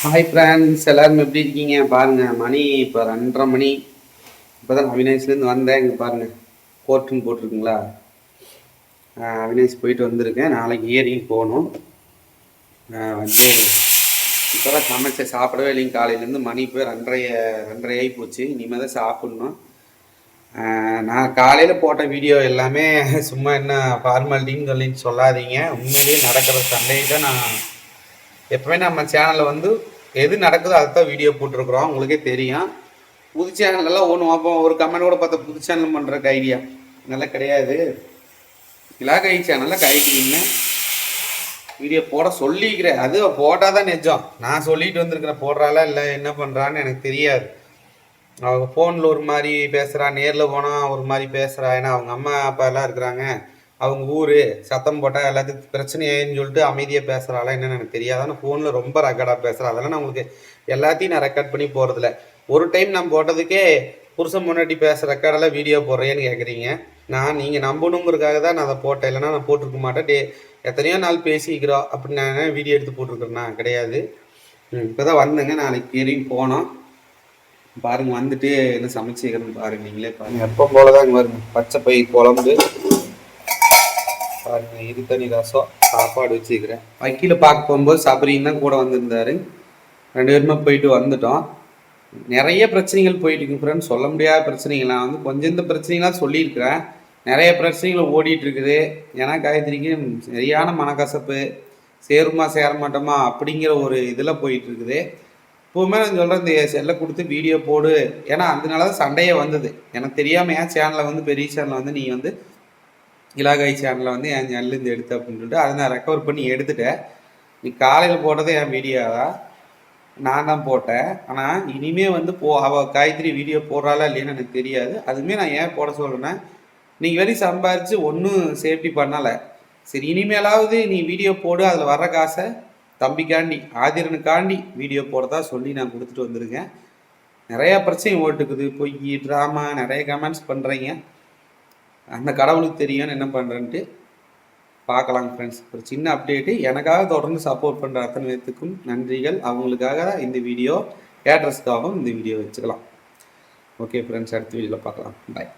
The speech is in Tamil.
ஹாய் ஃப்ரெண்ட்ஸ் எல்லாரும் எப்படி இருக்கீங்க? பாருங்க மணி இப்போ ரெண்டரை மணி. இப்போ தான் அவினாஷ்லேருந்து வந்தேன். இங்கே பாருங்க கோர்ட்டுன்னு போட்டிருக்குங்களா? அவினாஷ் போயிட்டு வந்திருக்கேன். நாளைக்கு இயரிங் போகணும். வந்து இப்போ தான் சமைச்சேன் சாப்பிடவே இல்லைங்க. காலையிலேருந்து மணி இப்போ ரெண்டரை ரெண்டரை ஆகி போச்சு. இனிமேல் தான் சாப்பிட்ணும். நான் காலையில் போட்ட வீடியோ எல்லாமே சும்மா என்ன ஃபார்மாலிட்டின்னு சொல்லி சொல்லாதீங்க. உண்மையிலேயே நடக்கிற சண்டையை தான் நான் எப்பவுமே நம்ம சேனலில் வந்து எது நடக்குதோ அதை தான் வீடியோ போட்டிருக்கிறோம். உங்களுக்கே தெரியும். புது சேனலெல்லாம் ஒன்று பார்ப்போம். ஒரு கமெண்ட் கூட பார்த்தா புது சேனல் பண்ணுறக்கு ஐடியா நல்லா கிடையாது. இலாகை சேனலில் கைடின்னு வீடியோ போட சொல்லிக்கிறேன். அது போட்டால் தான் நிஜம். நான் சொல்லிட்டு வந்திருக்கிறேன் போடுறாளா இல்லை என்ன பண்ணுறான்னு எனக்கு தெரியாது. அவங்க ஃபோனில் ஒரு மாதிரி பேசுகிறா நேரில் போனால் ஒரு மாதிரி பேசுகிறா ஏன்னா அவங்க அம்மா அப்பா எல்லாம் இருக்கிறாங்க. அவங்க ஊர் சத்தம் போட்டால் எல்லாத்துக்கும் பிரச்சனையேன்னு சொல்லிட்டு அமைதியாக பேசுகிறாளா என்னன்னு எனக்கு தெரியாது. ஆனால் ஃபோனில் ரொம்ப ரெக்கார்டாக பேசுகிறா அதெல்லாம் நான் உங்களுக்கு எல்லாத்தையும் நான் ரெக்கார்ட் பண்ணி போகிறதில்ல ஒரு டைம் நான் போட்டதுக்கே புருஷன் முன்னாடி பேசுகிற ரெக்கார்டெல்லாம் வீடியோ போடுறேன்னு கேட்குறீங்க நான் நீங்கள் நம்பணுங்கிறதுக்காக தான் நான் அதை போட்டேன். இல்லைன்னா நான் போட்டிருக்க மாட்டேன். டே எத்தனையோ நாள் பேசிக்கிறோம். அப்படின்னு நான் வீடியோ எடுத்து போட்டிருக்கிறேன்னா கிடையாது. இப்போ தான் வந்தேங்க. நாளைக்கு கேரியும் போனோம். பாருங்க வந்துட்டு என்ன சமைச்சிக்கிறேன்னு பாருங்க நீங்களே பாருங்க. எப்போ போலதான் இங்க பாருங்க. பச்சை பை குழம்பு. பாருங்க இது தனி ரசம் சாப்பாடு வச்சுக்கிறேன். வக்கீல பார்க்க போகும்போது சபரின் தான் கூட வந்திருந்தாரு. ரெண்டு பேருமே போயிட்டு வந்துட்டோம். நிறைய பிரச்சனைகள் போயிட்டு இருக்கு ஃப்ரெண்ட்ஸ் சொல்ல முடியாத பிரச்சனைகள். நான் வந்து கொஞ்சம் இந்த பிரச்சனைகள்லாம் சொல்லியிருக்கிறேன். நிறைய பிரச்சனைகள் ஓடிட்டு இருக்குது. ஏன்னா காயத்ரிக்கு சரியான மனக்கசப்பு சேருமா சேர மாட்டோமா அப்படிங்கிற ஒரு இதில் போயிட்டு இருக்குது. இப்போவுமே நான் சொல்கிறேன் இந்த செல்லை கொடுத்து வீடியோ போடு. ஏன்னா அதனால தான் சண்டையே வந்தது. எனக்கு தெரியாமல் ஏன் சேனலில் வந்து பெரிய சேனலில் வந்து நீ வந்து இலாகாய் சேனலில் வந்து என் சேனல்லேருந்து எடுத்து அப்படின்னு சொல்லிட்டு அதை நான் ரெக்கவர் பண்ணி எடுத்துட்டேன். நீ காலையில் போட்டது என் வீடியோ தான் நான் தான் போட்டேன். ஆனால் இனிமே வந்து போ அவள் காயத்ரி வீடியோ போடுறாளா இல்லையான்னு எனக்கு தெரியாது. அதுவுமே நான் ஏன் போட சொல்கிறேன்னா நீங்கள் வரையும் சம்பாரித்து ஒன்றும் சேஃப்டி பண்ணலை. சரி இனிமேலாவது நீ வீடியோ போடு அதில் வர்ற காசை தம்பிக்காண்டி ஆதிரனுக்காண்டி வீடியோ போடுறதா சொல்லி நான் கொடுத்துட்டு வந்திருக்கேன். நிறையா பிரச்சனை ஓட்டுக்குது. பொய் ட்ராமா நிறைய கமெண்ட்ஸ் பண்ணுறீங்க அந்த கடவுளுக்கு தெரியும்னு என்ன பண்ணுறேன்ட்டு பார்க்கலாங்க ஃப்ரெண்ட்ஸ் ஒரு சின்ன அப்டேட்டு எனக்காக தொடர்ந்து சப்போர்ட் பண்ணுற அத்தனை பேர்த்துக்கும் நன்றிகள். அவங்களுக்காக இந்த வீடியோ ஏட்ரஸ்க்காகவும் இந்த வீடியோ வச்சுக்கலாம். ஓகே ஃப்ரெண்ட்ஸ் அடுத்த வீடியோவில் பார்க்கலாம். பாய்